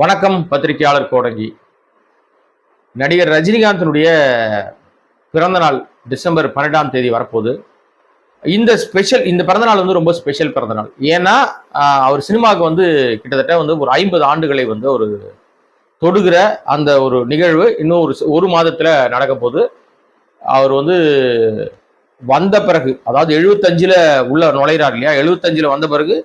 வணக்கம் பத்திரிகையாளர் கோடங்கி. நடிகர் ரஜினிகாந்தினுடைய பிறந்த நாள் டிசம்பர் பன்னெண்டாம் தேதி வரப்போகுது. இந்த ஸ்பெஷல் இந்த பிறந்தநாள் வந்து ரொம்ப ஸ்பெஷல் பிறந்தநாள். ஏன்னா அவர் சினிமாவுக்கு வந்து கிட்டத்தட்ட வந்து ஒரு ஐம்பது ஆண்டுகளை வந்து ஒரு தொடுகிற அந்த ஒரு நிகழ்வு இன்னும் ஒரு ஒரு மாதத்தில் நடக்க போகுது. அவர் வந்து வந்த பிறகு அதாவது எழுபத்தஞ்சில் உள்ள நுழைகிறார் இல்லையா? எழுபத்தஞ்சில் வந்த பிறகு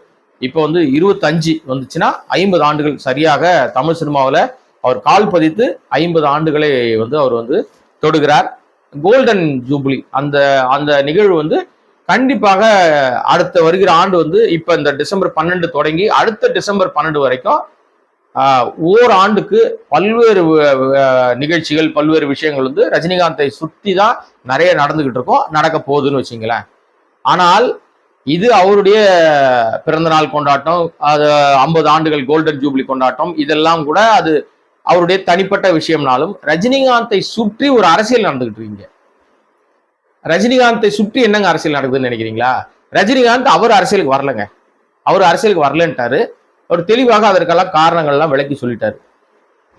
இப்போ வந்து இருபத்தஞ்சு வந்துச்சுன்னா ஐம்பது ஆண்டுகள் சரியாக தமிழ் சினிமாவில் அவர் கால் பதித்து ஐம்பது ஆண்டுகளை வந்து அவர் வந்து தொடுகிறார். கோல்டன் ஜூப்ளி அந்த அந்த நிகழ்வு வந்து கண்டிப்பாக அடுத்த வருகிற ஆண்டு வந்து இப்போ இந்த டிசம்பர் பன்னெண்டு தொடங்கி அடுத்த டிசம்பர் பன்னெண்டு வரைக்கும் ஓராண்டுக்கு ஆண்டுக்கு பல்வேறு நிகழ்ச்சிகள் பல்வேறு விஷயங்கள் வந்து ரஜினிகாந்தை சுற்றி தான் நிறைய நடந்துகிட்டு இருக்கும் நடக்க போகுதுன்னு வச்சுங்களேன். ஆனால் இது அவருடைய பிறந்தநாள் கொண்டாட்டம் அது ஐம்பது ஆண்டுகள் கோல்டன் ஜூப்ளி கொண்டாட்டம். இதெல்லாம் கூட அது அவருடைய தனிப்பட்ட விஷயம்னாலும் ரஜினிகாந்தை சுற்றி ஒரு அரசியல் நடந்துகிட்டு இருக்கீங்க ரஜினிகாந்தை சுற்றி என்னங்க அரசியல் நடக்குதுன்னு நினைக்கிறீங்களா? ரஜினிகாந்த் அவர் அரசியலுக்கு வரலங்க. அவர் அரசியலுக்கு வரலன்ட்டாரு. அவர் தெளிவாக அதற்கெல்லாம் காரணங்கள்லாம் விளக்கி சொல்லிட்டாரு.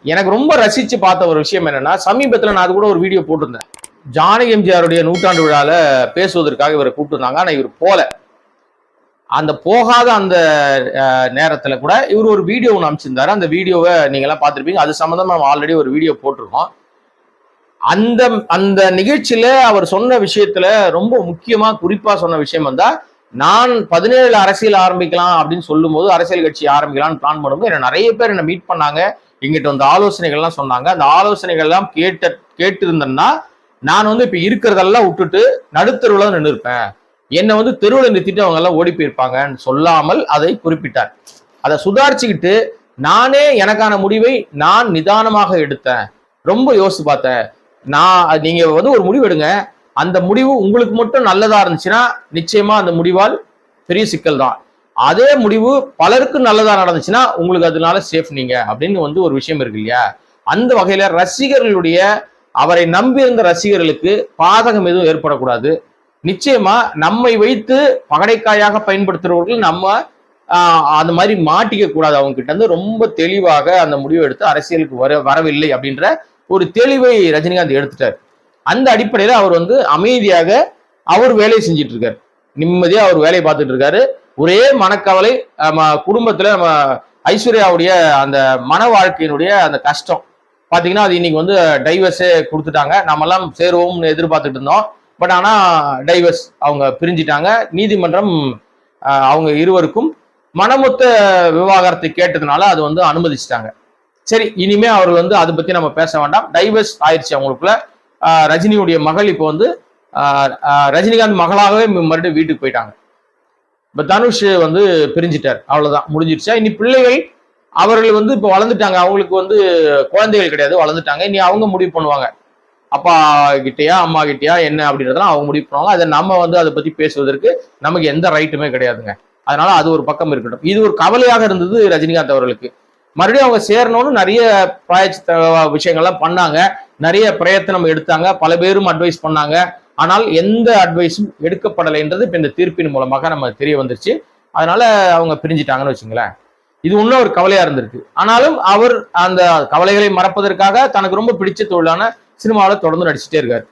எனக்கு ரொம்ப ரசித்து பார்த்த ஒரு விஷயம் என்னன்னா சமீபத்தில் நான் அது கூட ஒரு வீடியோ போட்டிருந்தேன். ஜானகி எம்ஜிஆருடைய நூற்றாண்டு விழாவில் பேசுவதற்காக இவரை கூப்பிட்டுருந்தாங்க. ஆனால் இவர் போல. அந்த போகாத அந்த நேரத்தில் நேரத்துல கூட இவர் ஒரு வீடியோ ஒன்று அனுப்பிச்சிருந்தாரு. அந்த வீடியோவை நீங்க எல்லாம் அது சம்மந்தமாக நம்ம ஆல்ரெடி ஒரு வீடியோ போட்டிருக்கோம். அந்த அந்த நிகழ்ச்சியில அவர் சொன்ன விஷயத்துல ரொம்ப முக்கியமா குறிப்பா சொன்ன விஷயம் வந்தா நான் பதினேழுல அரசியல் ஆரம்பிக்கலாம் அப்படின்னு சொல்லும்போது அரசியல் கட்சி ஆரம்பிக்கலாம்னு பிளான் பண்ணும்போது என்ன நிறைய பேர் என்ன மீட் பண்ணாங்க. எங்கிட்ட வந்து ஆலோசனைகள்லாம் சொன்னாங்க. அந்த ஆலோசனைகள் எல்லாம் கேட்ட கேட்டு இருந்தேன்னா நான் வந்து இப்ப இருக்கிறதெல்லாம் விட்டுட்டு நடுத்தருவில் நின்று இருப்பேன் என்னை வந்து தெருவில் நிறுத்திட்டு அவங்க எல்லாம் ஓடி போயிருப்பாங்கன்னு சொல்லாமல் அதை குறிப்பிட்டார். அதை சுதாரிச்சுக்கிட்டு நானே எனக்கான முடிவை நான் நிதானமாக எடுத்தேன். ரொம்ப யோசிச்சு பார்த்தேன். நான் நீங்க வந்து ஒரு முடிவு எடுங்க. அந்த முடிவு உங்களுக்கு மட்டும் நல்லதா இருந்துச்சுன்னா நிச்சயமா அந்த முடிவால் பெரிய சிக்கல் தான். அதே முடிவு பலருக்கு நல்லதா நடந்துச்சுன்னா உங்களுக்கு அதனால சேஃப் நீங்க அப்படின்னு வந்து ஒரு விஷயம் இருக்கு இல்லையா? அந்த வகையில ரசிகர்களுடைய அவரை நம்பியிருந்த ரசிகர்களுக்கு பாதகம் எதுவும் ஏற்படக்கூடாது. நிச்சயமா நம்மை வைத்து பகடைக்காயாக பயன்படுத்துறவர்கள் நம்ம அந்த மாதிரி மாட்டிக்க கூடாது அவங்க கிட்ட இருந்து. ரொம்ப தெளிவாக அந்த முடிவை எடுத்து அரசியலுக்கு வர வரவில்லை அப்படின்ற ஒரு தெளிவை ரஜினிகாந்த் எடுத்துட்டார். அந்த அடிப்படையில அவர் வந்து அமைதியாக அவர் வேலையை செஞ்சிட்டு இருக்காரு நிம்மதியா அவர் வேலையை பார்த்துட்டு இருக்காரு ஒரே மனக்கவலை நம்ம குடும்பத்துல நம்ம ஐஸ்வர்யாவுடைய அந்த மன வாழ்க்கையினுடைய அந்த கஷ்டம். பாத்தீங்கன்னா அது இன்னைக்கு வந்து டைவர்ஸே கொடுத்துட்டாங்க. நம்மெல்லாம் சேருவோம்னு எதிர்பார்த்துட்டு இருந்தோம். பட் ஆனால் டைவர்ஸ் அவங்க பிரிஞ்சிட்டாங்க. நீதிமன்றம் அவங்க இருவருக்கும் மனமொத்த விவாகரத்தை கேட்டதுனால அது வந்து அனுமதிச்சிட்டாங்க. சரி இனிமே அவர் வந்து அதை பத்தி நம்ம பேச வேண்டாம். டைவர்ஸ் ஆயிடுச்சு அவங்களுக்குள்ள. ரஜினியுடைய மகள் இப்போ வந்து ரஜினிகாந்த் மகளாகவே மறுபடியும் வீட்டுக்கு போயிட்டாங்க. இப்போ தனுஷ் வந்து பிரிஞ்சிட்டார். அவ்வளோதான் முடிஞ்சிருச்சா? இனி பிள்ளைகள் அவர்கள் வந்து இப்போ வளர்ந்துட்டாங்க. அவங்களுக்கு வந்து குழந்தைகள் கிடையாது. வளர்ந்துட்டாங்க. இனி அவங்க முடிவு பண்ணுவாங்க. அப்பா கிட்டயா அம்மா கிட்டயா என்ன அப்படின்றதெல்லாம் அவங்க முடிவு பண்ணுவாங்க. அதை நம்ம வந்து அதை பத்தி பேசுவதற்கு நமக்கு எந்த ரைட்டுமே கிடையாதுங்க. அதனால அது ஒரு பக்கம் இருக்கட்டும். இது ஒரு கவலையாக இருந்தது ரஜினிகாந்த் அவர்களுக்கு. மறுபடியும் அவங்க சேரணும்னு நிறைய பிராயச்சித்த விஷயங்கள்லாம் பண்ணாங்க. நிறைய பிரயத்தனம் எடுத்தாங்க. பல பேரும் அட்வைஸ் பண்ணாங்க. ஆனால் எந்த அட்வைஸும் எடுக்கப்படலைன்றது இப்போ இந்த தீர்ப்பின் மூலமாக நம்ம தெரிய வந்துருச்சு. அதனால அவங்க பிரிஞ்சிட்டாங்கன்னு வச்சுங்களேன். இது இன்னும் ஒரு கவலையா இருந்திருக்கு. ஆனாலும் அவர் அந்த கவலைகளை மறப்பதற்காக தனக்கு ரொம்ப பிடிச்ச தொழிலான சினிமாவில் தொடர்ந்து நடிச்சுட்டே இருக்காரு.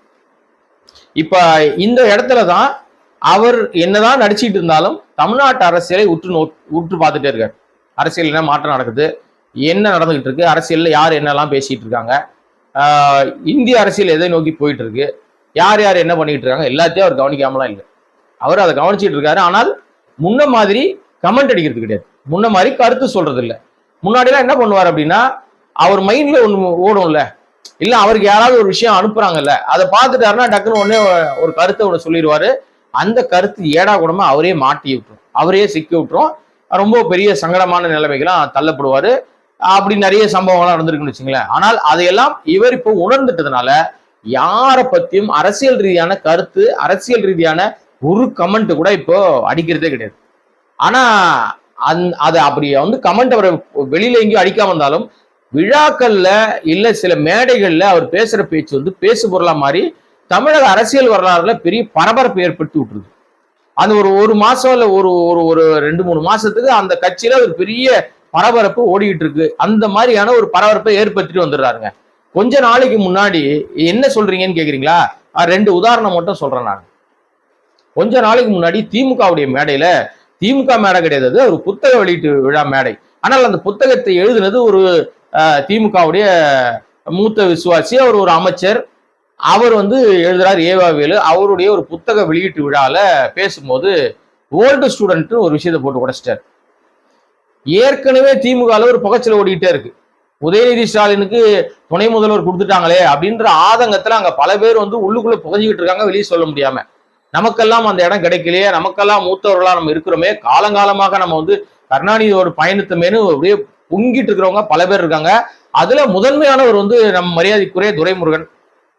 இப்ப இந்த இடத்துல தான் அவர் என்னதான் நடிச்சுட்டு இருந்தாலும் தமிழ்நாட்டு அரசியலை உற்று நோ உற்று பார்த்துட்டே இருக்காரு. அரசியல் என்ன மாற்றம் நடக்குது? என்ன நடந்துகிட்டு இருக்கு? அரசியல்ல யார் என்னெல்லாம் பேசிட்டு இருக்காங்க? இந்திய அரசியல் எதை நோக்கி போயிட்டு இருக்கு? யார் யார் என்ன பண்ணிட்டு இருக்காங்க? எல்லாத்தையும் அவர் கவனிக்காமலாம் இல்லை. அவர் அதை கவனிச்சிட்டு இருக்காரு. ஆனால் முன்ன மாதிரி கமெண்ட் அடிக்கிறது கிடையாது. முன்ன மாதிரி கருத்து சொல்றது இல்லை முன்னாடிலாம் என்ன பண்ணுவார் அப்படின்னா அவர் மைண்ட்ல ஒன்று ஓடும்ல. இல்ல அவருக்கு யாராவது ஒரு விஷயம் அனுப்புறாங்கல்ல அதை பார்த்துட்டாருன்னா டக்குன்னு உடனே ஒரு கருத்தை ஒன்று சொல்லிடுவாரு. அந்த கருத்து ஏடா கூடமா அவரே மாட்டி விட்டுரும். அவரே சிக்கி விட்டுரும். ரொம்ப பெரிய சங்கடமான நிலைமைகளாம் தள்ளப்படுவாரு. அப்படி நிறைய சம்பவங்கள்லாம் நடந்திருக்குன்னு வச்சுங்களேன் ஆனால் அதையெல்லாம் இவர் இப்போ உணர்ந்துட்டதுனால யாரை பத்தியும் அரசியல் ரீதியான கருத்து அரசியல் ரீதியான ஒரு கமெண்ட் கூட இப்போ அடிக்கிறதே கிடையாது. ஆனா அந் அது அப்படி வந்து கமெண்ட் அவரை வெளியில எங்கேயும் அடிக்காம இருந்தாலும் விழாக்கள்ல இல்ல சில மேடைகள்ல அவர் பேசுற பேச்சு வந்து பேசு பொருளா மாதிரி தமிழக அரசியல் வரலாறுல பெரிய பரபரப்பு ஏற்படுத்தி விட்டுருது. அந்த ஒரு ஒரு மாசம் இல்ல ஒரு ஒரு ஒரு ரெண்டு மூணு மாசத்துக்கு அந்த கட்சியில ஒரு பெரிய பரபரப்பு ஓடிக்கிட்டு இருக்கு. அந்த மாதிரியான ஒரு பரபரப்பை ஏற்படுத்திட்டு வந்துடுறாருங்க. கொஞ்ச நாளைக்கு முன்னாடி என்ன சொல்றீங்கன்னு கேக்குறீங்களா? ரெண்டு உதாரணம் மட்டும் சொல்றேன் நான். கொஞ்ச நாளைக்கு முன்னாடி திமுகவுடைய மேடையில திமுக மேடை கிடையாது. அது ஒரு புத்தக வெளியீட்டு விழா மேடை. ஆனால் அந்த புத்தகத்தை எழுதினது ஒரு திமுகவுடைய மூத்த விசுவாசி அவர் ஒரு அமைச்சர். அவர் வந்து எழுதுறார் ஏவாவேலு அவருடைய ஒரு புத்தக வெளியீட்டு விழால பேசும்போது ஓல்டு ஸ்டூடெண்ட் ஒரு விஷயத்தை போட்டு உடைச்சிட்டார். ஏற்கனவே திமுகவில் ஒரு புகைச்சல் ஓடிக்கிட்டே இருக்கு. உதயநிதி ஸ்டாலினுக்கு துணை முதல்வர் கொடுத்துட்டாங்களே அப்படின்ற ஆதங்கத்துல அங்க பல பேர் வந்து உள்ளுக்குள்ள புகஞ்சுக்கிட்டு இருக்காங்க வெளியே சொல்ல முடியாம. நமக்கெல்லாம் அந்த இடம் கிடைக்கலையே நமக்கெல்லாம் மூத்தவர்களா நம்ம இருக்கிறோமே காலங்காலமாக நம்ம வந்து கருணாநிதியோட பயணித்தமேனு அப்படியே பொங்கிட்டு இருக்கிறவங்க பல பேர் இருக்காங்க. அதுல முதன்மையானவர் வந்து நம்ம மரியாதைக்குரிய துரைமுருகன்.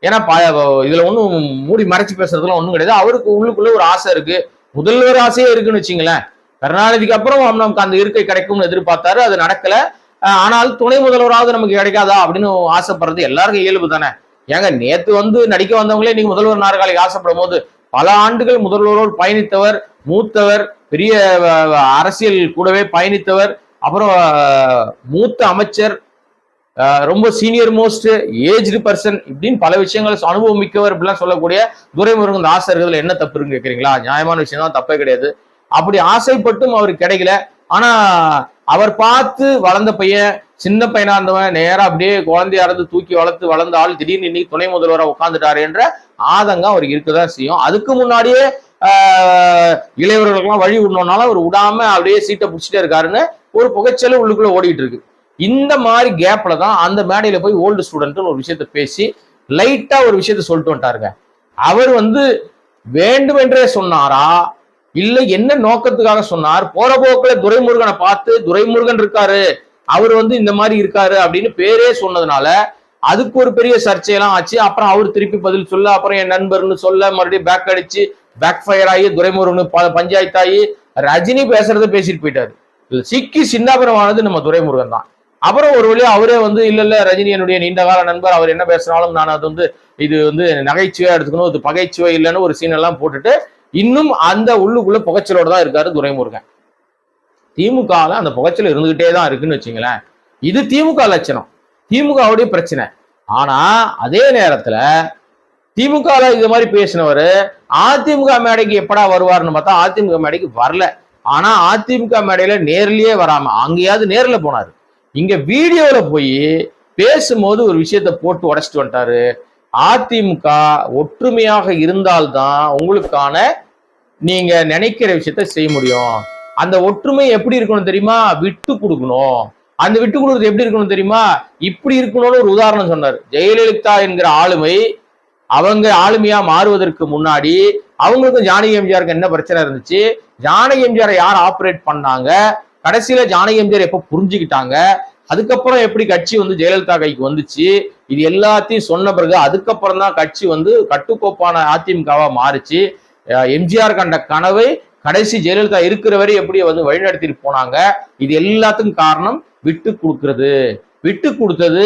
ஏன்னா ப- இதுல ஒன்றும் மூடி மறைச்சு பேசுறதுலாம் ஒன்றும் கிடையாது. அவருக்கு உள்ளுக்குள்ள ஒரு ஆசை இருக்கு. முதல்வர் ஆசையே இருக்குன்னு வச்சுங்களேன். கருணாநிதிக்கு அப்புறம் நமக்கு அந்த இருக்கை கிடைக்கும்னு எதிர்பார்த்தாரு. அது நடக்கல. ஆனால் துணை முதல்வராவது நமக்கு கிடைக்காதா அப்படின்னு ஆசைப்படுறது எல்லாருக்கும் இயல்பு தானே. ஏங்க நேத்து வந்து நடிக்க வந்தவங்களே நீங்க முதல்வர் நாற்காலிக்கு ஆசைப்படும் போது பல ஆண்டுகள் முதல்வரோடு பயணித்தவர் மூத்தவர் பெரிய அரசியல் கூடவே பயணித்தவர் அப்புறம் மூத்த அமைச்சர் ரொம்ப சீனியர் மோஸ்ட் ஏஜ்டு பர்சன் இப்படின்னு பல விஷயங்கள் அனுபவம் மிக்கவர் இப்படிலாம் சொல்லக்கூடிய துரைமுருகன் ஆசை இருக்கிறதுல என்ன தப்பு இருக்குன்னு நியாயமான விஷயம் தான் தப்பே கிடையாது. அப்படி ஆசைப்பட்டும் அவருக்கு கிடைக்கல. ஆனா அவர் பார்த்து வளர்ந்த பையன் சின்ன பையனா இருந்தவன் நேரா அப்படியே குழந்தையா இருந்து தூக்கி வளர்த்து வளர்ந்த ஆள் திடீர்னு இன்னைக்கு துணை முதல்வரா உட்காந்துட்டாரு என்ற ஆதங்கம் அவருக்கு இருக்கதான் செய்யும். அதுக்கு முன்னாடியே ஆஹ், இளையவர்களுக்கெல்லாம் வழி விடணும்னால அவர் விடாம அப்படியே சீட்டை பிடிச்சிட்டே இருக்காருன்னு ஒரு புகைச்சலும் உள்ளுக்குள்ள ஓடிட்டு இருக்கு. இந்த மாதிரி கேப்ல தான் அந்த மேடையில போய் ஓல்டு ஸ்டூடெண்ட்னு ஒரு விஷயத்த பேசி லைட்டா ஒரு விஷயத்த சொல்லிட்டு வந்துட்டாருங்க. அவர் வந்து வேண்டுமென்றே சொன்னாரா? இல்ல என்ன நோக்கத்துக்காக சொன்னார்? போற போக்கில் துரைமுருகனை பார்த்து துரைமுருகன் இருக்காரு அவர் வந்து இந்த மாதிரி இருக்காரு அப்படின்னு பேரே சொன்னதுனால அதுக்கு ஒரு பெரிய சர்ச்சையெல்லாம் ஆச்சு. அப்புறம் அவர் திருப்பி பதில் சொல்ல அப்புறம் என் நண்பர்னு சொல்ல மறுபடியும் பேக் அடிச்சு பேக் ஃபயர் ஆகி துரைமுருகன் பஞ்சாயத்து ஆகி ரஜினி பேசுறத பேசிட்டு போயிட்டாரு. சிக்கி சின்னாபுரமானது நம்ம துரைமுருகன் தான். அப்புறம் ஒரு வழியா அவரே வந்து இல்ல இல்ல ரஜினி என்னுடைய நீண்ட கால நண்பர் அவர் என்ன பேசினாலும் நான் அது வந்து இது வந்து நகைச்சுவையா எடுத்துக்கணும் இது பகைச்சுவை இல்லைன்னு ஒரு சீன் எல்லாம் போட்டுட்டு இன்னும் அந்த உள்ளுக்குள்ள புகைச்சலோட தான் இருக்காரு துரைமுருகன். திமுகவில் அந்த புகைச்சல் இருந்துகிட்டே தான் இருக்குன்னு வச்சுங்களேன். இது திமுக லட்சணம். திமுகவுடைய பிரச்சனை. ஆனா அதே நேரத்துல திமுக இது மாதிரி பேசினவர் அதிமுக மேடைக்கு எப்படா வருவார்னு பார்த்தா அதிமுக மேடைக்கு வரல. ஆனா அதிமுக மேடையில நேர்லயே வராம அங்கேயாவது நேர்ல போனாரு. இங்க வீடியோல போய் பேசும்போது ஒரு விஷயத்த போட்டு உடைச்சிட்டு வந்துட்டாரு. அதிமுக ஒற்றுமையாக இருந்தால்தான் உங்களுக்கான நீங்க நினைக்கிற விஷயத்த செய்ய முடியும். அந்த ஒற்றுமை எப்படி இருக்கணும் தெரியுமா? விட்டு கொடுக்கணும். அந்த விட்டு கொடுக்கறது எப்படி இருக்கணும் தெரியுமா? இப்படி இருக்கணும்னு ஒரு உதாரணம் சொன்னார். ஜெயலலிதா என்கிற ஆளுமை அவங்க ஆளுமையா மாறுவதற்கு முன்னாடி அவங்களுக்கும் ஜானகி எம்ஜிஆருக்கு என்ன பிரச்சனை இருந்துச்சு? ஜானகி எம்ஜிஆரை யார் ஆப்ரேட் பண்ணாங்க? கடைசியில ஜானகி எம்ஜிஆர் எப்ப புரிஞ்சுக்கிட்டாங்க? அதுக்கப்புறம் எப்படி கட்சி வந்து ஜெயலலிதா கைக்கு வந்துச்சு? இது எல்லாத்தையும் சொன்ன பிறகு அதுக்கப்புறம் தான் கட்சி வந்து கட்டுக்கோப்பான அதிமுகவா மாறுச்சு. எம்ஜிஆர் கண்ட கனவை கடைசி ஜெயலலிதா இருக்கிற வரை எப்படி வந்து வழிநடத்திட்டு போனாங்க? இது எல்லாத்துக்கும் காரணம் விட்டு கொடுக்கறது. விட்டு கொடுத்தது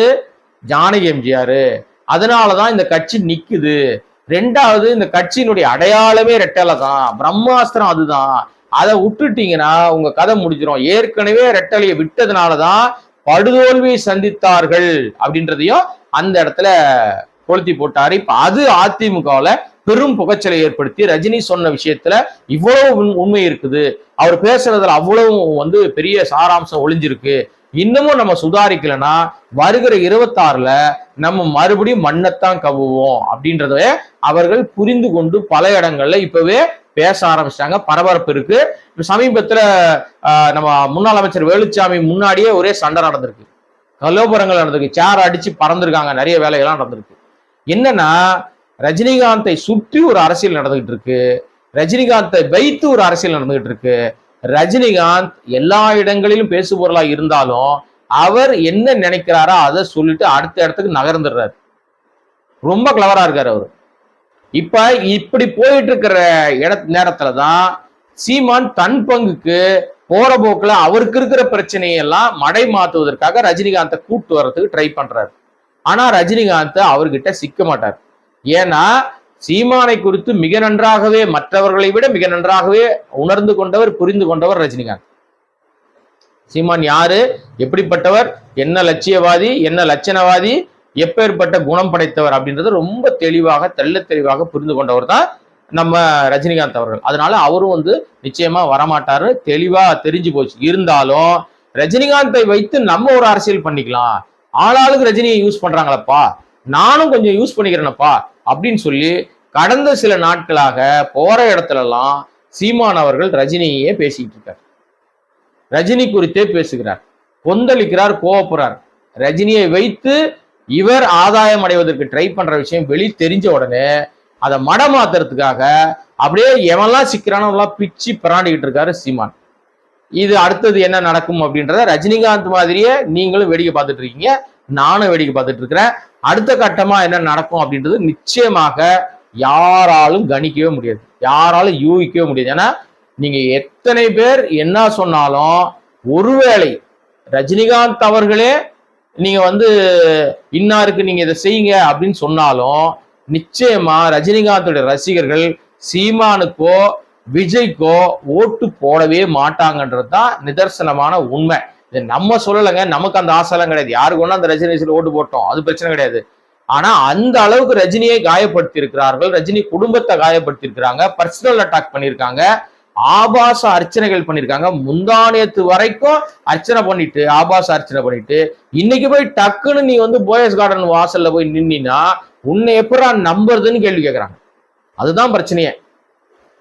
ஜானகி எம்ஜிஆர். அதனாலதான் இந்த கட்சி நிக்குது. ரெண்டாவது இந்த கட்சியினுடைய அடையாளமே ரெட்டலை தான். பிரம்மாஸ்திரம் அதுதான். அதை விட்டுட்டீங்கன்னா உங்க கதை முடிஞ்சிடும் ஏற்கனவே ரெட்டலையை விட்டதுனாலதான் படுதோல்வி சந்தித்தார்கள் அப்படின்றதையும் அந்த இடத்துல கொளுத்தி போட்டாரு. இப்ப அது அதிமுகவில் பெரும் புகைச்சலை ஏற்படுத்தி ரஜினி சொன்ன விஷயத்துல இவ்வளவு உண்- உண்மை இருக்குது. அவர் பேசுறதுல அவ்வளவு வந்து பெரிய சாராம்சம் ஒளிஞ்சிருக்கு. இன்னமும் நம்ம சுதாரிக்கலைன்னா வருகிற இருபத்தாறுல நம்ம மறுபடியும் மண்ணத்தான் கவுவோம் அப்படின்றத அவர்கள் புரிந்து கொண்டு பல இடங்கள்ல இப்பவே பேச ஆரம்பிச்சிட்டாங்க. பரபரப்பு இருக்கு. சமீபத்துல நம்ம முன்னாள் அமைச்சர் வேலுச்சாமி முன்னாடியே ஒரே சண்டை நடந்திருக்கு. கலோபரங்கள் நடந்திருக்கு. சேர் அடிச்சு பறந்திருக்காங்க. நிறைய வேலைகள்லாம் நடந்திருக்கு. என்னன்னா ரஜினிகாந்தை சுற்றி ஒரு அரசியல் நடந்துகிட்டு இருக்கு. ரஜினிகாந்தை வைத்து ஒரு அரசியல் நடந்துகிட்டு இருக்கு. ரஜினிகாந்த் எல்லா இடங்களிலும் பேசுபொருளா இருந்தாலும் அவர் என்ன நினைக்கிறாரோ அதை சொல்லிட்டு அடுத்த இடத்துக்கு நகர்ந்துடுறாரு. ரொம்ப கிளவரா இருக்காரு அவர். இப்ப இப்படி போயிட்டு இருக்கிற இட நேரத்துல தான் சீமான் தன் பங்குக்கு போற போக்குல அவருக்கு இருக்கிற பிரச்சனையெல்லாம் மடை மாத்துவதற்காக ரஜினிகாந்தை கூட்டு வர்றதுக்கு ட்ரை பண்றாரு. ஆனா ரஜினிகாந்த் அவர்கிட்ட சிக்க மாட்டார். ஏன்னா சீமானை குறித்து மிக நன்றாகவே மற்றவர்களை விட மிக நன்றாகவே உணர்ந்து கொண்டவர் புரிந்து கொண்டவர் ரஜினிகாந்த். சீமான் யாரு? எப்படிப்பட்டவர்? என்ன லட்சியவாதி? என்ன லட்சணவாதி? எப்பேற்பட்ட குணம் படைத்தவர் அப்படின்றது ரொம்ப தெளிவாக தெள்ள தெளிவாக புரிந்து கொண்டவர் தான் நம்ம ரஜினிகாந்த் அவர்கள். அதனால அவரும் வந்து நிச்சயமா வரமாட்டாரு. தெளிவா தெரிஞ்சு போச்சு. இருந்தாலும் ரஜினிகாந்தை வைத்து நம்ம ஒரு அரசியல் பண்ணிக்கலாம். ஆளாளுக்கு ரஜினியை யூஸ் பண்றாங்களப்பா. நானும் கொஞ்சம் யூஸ் பண்ணிக்கிறேனப்பா அப்படின்னு சொல்லி கடந்த சில நாட்களாக போற இடத்துல எல்லாம் சீமான் அவர்கள் ரஜினியே பேசிக்கிட்டு இருக்கார். ரஜினி குறித்தே பேசுகிறார். கொந்தளிக்கிறார் கோவப்படுறார். ரஜினியை வைத்து இவர் ஆதாயம் அடைவதற்கு ட்ரை பண்ற விஷயம் வெளி தெரிஞ்ச உடனே அதை மடமாத்துறதுக்காக அப்படியே எவன்லாம் சிக்கிறானவெல்லாம் பிச்சு பிராண்டிக்கிட்டு இருக்காரு சீமான். இது அடுத்தது என்ன நடக்கும் அப்படின்றத ரஜினிகாந்த் மாதிரியே நீங்களும் வேடிக்கை பார்த்துட்டு இருக்கீங்க. நானும் வேடிக்கை பார்த்துட்டு இருக்கிறேன். அடுத்த கட்டமா என்ன நடக்கும் அப்படின்றது நிச்சயமாக யாராலும் கணிக்கவே முடியாது. யாராலும் யூகிக்கவே முடியாது. ஏன்னா நீங்க எத்தனை பேர் என்ன சொன்னாலும் ஒருவேளை ரஜினிகாந்த் அவர்களே நீங்க வந்து இன்னாருக்கு நீங்க இதை செய்யுங்க அப்படின்னு சொன்னாலும் நிச்சயமா ரஜினிகாந்தோட ரசிகர்கள் சீமானுக்கோ விஜய்க்கோ ஓட்டு போடவே மாட்டாங்கன்றது தான் நிதர்சனமான உண்மை. இது நம்ம சொல்லலைங்க நமக்கு அந்த ஆசைலாம் கிடையாது. யாருக்கு ஒன்றும் அந்த ரஜினி ரசிகர்கள் ஓட்டு போட்டோம் அது பிரச்சனை கிடையாது. ஆனா அந்த அளவுக்கு ரஜினியை காயப்படுத்தி இருக்கிறார்கள் ரஜினி குடும்பத்தை காயப்படுத்தி இருக்கிறாங்க பர்சனல் அட்டாக் பண்ணியிருக்காங்க ஆபாச அர்ச்சனைகள் பண்ணியிருக்காங்க. முந்தானியத்து வரைக்கும் அர்ச்சனை பண்ணிட்டு ஆபாச அர்ச்சனை பண்ணிட்டு இன்னைக்கு போய் டக்குன்னு நீ வந்து போயஸ் கார்டன் வாசல்ல போய் நின்னா உன்னை எப்படா நம்புறதுன்னு கேள்வி கேட்குறாங்க அதுதான் பிரச்சனையே.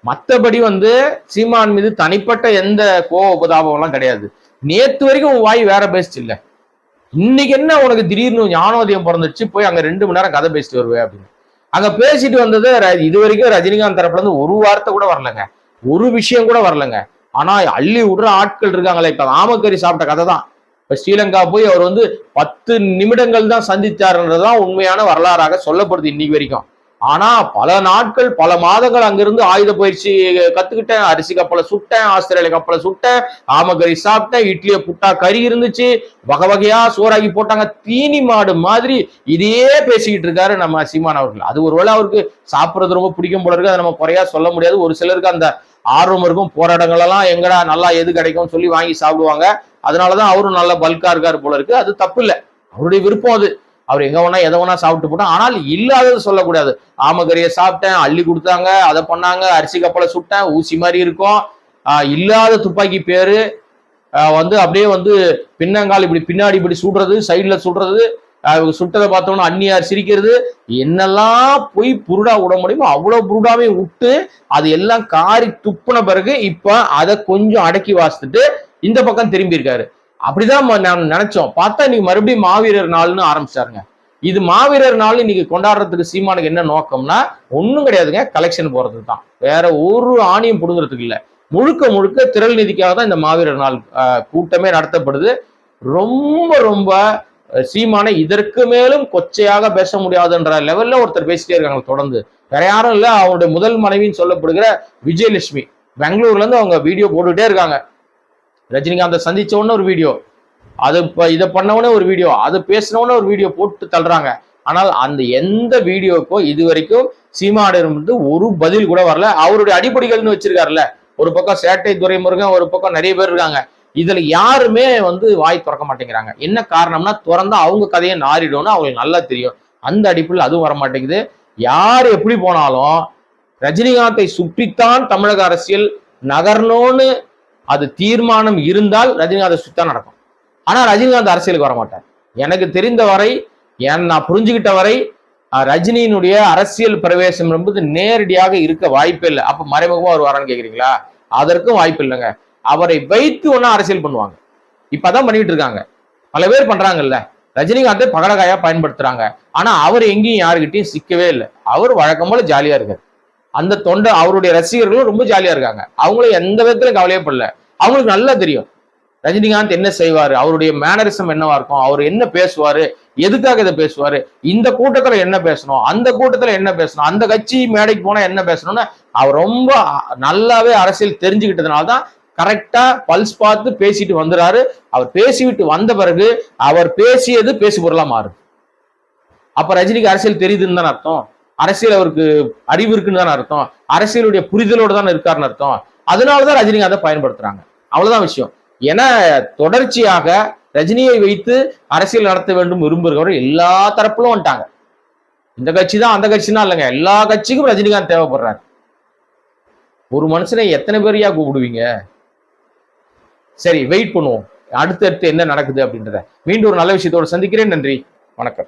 மற்றபடி வந்து சீமான் மீது தனிப்பட்ட எந்த கோப உபதாபம்லாம் கிடையாது. நேத்து வரைக்கும் உன் வாய் வேற பேசிச்சு இல்ல. இன்னைக்கு என்ன உனக்கு திடீர்னு ஞானோதயம் பிறந்துச்சு போய் அங்க ரெண்டு மணி நேரம் கதை பேசிட்டு வருவேன் அப்படின்னு. அங்க பேசிட்டு வந்தது இது வரைக்கும் ரஜினிகாந்த் தரப்புல இருந்து ஒரு வார்த்தை கூட வரலங்க. ஒரு விஷயம் கூட வரலங்க. ஆனா அள்ளி விடுற ஆட்கள் இருக்காங்களே இப்ப ஆமக்கறி சாப்பிட்ட கதை தான். இப்ப ஸ்ரீலங்கா போய் அவர் வந்து பத்து நிமிடங்கள் தான் சந்திச்சாருன்றதுதான் உண்மையான வரலாறாக சொல்லப்படுது இன்னைக்கு வரைக்கும். ஆனா பல நாட்கள் பல மாதங்கள் அங்கிருந்து ஆயுத பயிற்சி கத்துக்கிட்டேன். அரிசி கப்பலை சுட்டேன் ஆஸ்திரேலிய கப்பலை சுட்டேன் ஆமக்கறி சாப்பிட்டேன் இட்லியை புட்டா கறி இருந்துச்சு. வகை வகையா சோறாக்கி போட்டாங்க. தீனி மாடு மாதிரி இதையே பேசிக்கிட்டு இருக்காரு நம்ம சீமான் அவர்கள். அது ஒருவேளை அவருக்கு சாப்பிட்றது ரொம்ப பிடிக்கும் போல இருக்கு. அதை நம்ம குறையா சொல்ல முடியாது. ஒரு சிலருக்கு அந்த ஆர்வம் இருக்கும். போராட்டங்கள் எல்லாம் எங்கடா நல்லா எது கிடைக்கும் சொல்லி வாங்கி சாப்பிடுவாங்க. அதனாலதான் அவரும் நல்ல பல்கா இருக்காரு போல இருக்கு. அது தப்பு இல்லை அவருடைய விருப்பம் அது. அவர் எங்க வேணா எதை வேணா சாப்பிட்டு போட்டோம் ஆனால் இல்லாதது சொல்லக்கூடாது. ஆமக்கறியை சாப்பிட்டேன் அள்ளி கொடுத்தாங்க அதை பண்ணாங்க அரிசி கப்பலை சுட்டேன் ஊசி மாதிரி இருக்கும். இல்லாத துப்பாக்கி பேரு வந்து அப்படியே வந்து பின்னங்கால் இப்படி பின்னாடி இப்படி சுடுறது சைடில் சுடுறது ஆஹ் சுட்டதை பார்த்தோம்னா அந்நியார் சிரிக்கிறது. என்னெல்லாம் போய் புருடா விட முடியுமோ அவ்வளவு புருடாவே விட்டு அது எல்லாம் காரி துப்புன பிறகு இப்ப அதை கொஞ்சம் அடக்கி வாசித்துட்டு இந்த பக்கம் திரும்பி இருக்காரு. அப்படிதான் ம- நாம் நினைச்சோம். பார்த்தா இன்னைக்கு மறுபடியும் மாவீரர் நாள்னு ஆரம்பிச்சாருங்க. இது மாவீரர் நாள் இன்னைக்கு கொண்டாடுறதுக்கு சீமானுக்கு என்ன நோக்கம்னா ஒன்றும் கிடையாதுங்க கலெக்ஷன் போறது தான் வேற ஒரு ஆணியும் புடுங்குறதுக்கு இல்லை. முழுக்க முழுக்க திரள் நிதிக்காக தான் இந்த மாவீரர் நாள் கூட்டமே நடத்தப்படுது. ரொம்ப ரொம்ப சீமானை இதற்கு மேலும் கொச்சையாக பேச முடியாதுன்ற லெவல்ல ஒருத்தர் பேசிட்டே இருக்காங்க தொடர்ந்து. வேற யாரும் இல்லை அவருடைய முதல் மனைவின்னு சொல்லப்படுகிற விஜயலட்சுமி. பெங்களூர்ல இருந்து அவங்க வீடியோ போட்டுக்கிட்டே இருக்காங்க. ரஜினிகாந்தை சந்திச்ச உடனே ஒரு வீடியோ. அது இப்போ இதை பண்ணவொடனே ஒரு வீடியோ. அது பேசினவொடனே ஒரு வீடியோ போட்டு தள்ளுறாங்க. ஆனால் அந்த எந்த வீடியோக்கோ இது வரைக்கும் சீமானிடமிருந்து ஒரு பதில் கூட வரல. அவருடைய அடிப்படைகள்னு வச்சிருக்காருல்ல. ஒரு பக்கம் சேட்டை துரைமுருகன் ஒரு பக்கம் நிறைய பேர் இருக்காங்க. இதுல யாருமே வந்து வாய் திறக்க மாட்டேங்கிறாங்க. என்ன காரணம்னா திறந்தா அவங்க கதையை நாரிடும்னு அவங்களுக்கு நல்லா தெரியும். அந்த அடிப்பில் அதுவும் வர மாட்டேங்குது யார் எப்படி போனாலும் ரஜினிகாந்தை சுற்றித்தான் தமிழக அரசியல் நகரணும்னு அது தீர்மானம் இருந்தால் ரஜினிகாந்தை சுத்தா நடக்கும். ஆனா ரஜினிகாந்த் அரசியலுக்கு வர மாட்டார் எனக்கு தெரிந்த வரை என் நான் புரிஞ்சுக்கிட்ட வரை ரஜினியினுடைய அரசியல் பிரவேசம் என்பது நேரடியாக இருக்க வாய்ப்பே இல்லை. அப்ப மறைமுகமா வருவாரான்னு வரான்னு கேக்குறீங்களா? அதற்கும் வாய்ப்பு இல்லைங்க. அவரை வைத்து ஒன்னா அரசியல் பண்ணுவாங்க. இப்பதான் பண்ணிட்டு இருக்காங்க. பல பேர் பண்றாங்கல்ல. ரஜினிகாந்தை பகடகாயா பயன்படுத்துறாங்க. ஆனா அவர் எங்கேயும் யாருக்கிட்டையும் சிக்கவே இல்லை. அவர் வழக்கம் போல ஜாலியா இருக்காரு. அந்த தொண்டை அவருடைய ரசிகர்களும் ரொம்ப ஜாலியா இருக்காங்க. அவங்களும் எந்த விதத்திலும் கவலையே படல. அவங்களுக்கு நல்லா தெரியும். ரஜினிகாந்த் என்ன செய்வாரு? அவருடைய மேனரிசம் என்னவா இருக்கும்? அவர் என்ன பேசுவாரு? எதுக்காக இதை பேசுவாரு? இந்த கூட்டத்துல என்ன பேசணும்? அந்த கூட்டத்துல என்ன பேசணும்? அந்த கட்சி மேடைக்கு போனா என்ன பேசணும்னு அவர் ரொம்ப நல்லாவே அரசியல் தெரிஞ்சுக்கிட்டதுனால தான் கரெக்டா பல்ஸ் பார்த்து பேசிட்டு வந்துறாரு. அவர் பேசிவிட்டு வந்த பிறகு அவர் பேசியது பேசு பொருளா மாறுது. அப்ப ரஜினிக்கு அரசியல் தெரியுதுன்னு தான் அர்த்தம்? அரசியல் அவருக்கு அறிவு இருக்குன்னு தானே அர்த்தம். அரசியலுடைய புரிதலோடு தான் இருக்காருன்னு அர்த்தம். அதனாலதான் ரஜினிகாந்தை பயன்படுத்துறாங்க. அவ்வளவுதான் விஷயம். ஏன்னா தொடர்ச்சியாக ரஜினியை வைத்து அரசியல் நடத்த வேண்டும் விரும்புகிறவர் எல்லா தரப்பிலும் வந்துட்டாங்க. இந்த கட்சி தான் அந்த கட்சினா இல்லைங்க. எல்லா கட்சிக்கும் ரஜினிகாந்த் தேவைப்படுறாரு. ஒரு மனுஷனை எத்தனை பேரையா கூப்பிடுவீங்க? சரி வெயிட் பண்ணுவோம். அடுத்தடுத்து என்ன நடக்குது அப்படின்றத. மீண்டும் ஒரு நல்ல விஷயத்தோடு சந்திக்கிறேன். நன்றி. வணக்கம்.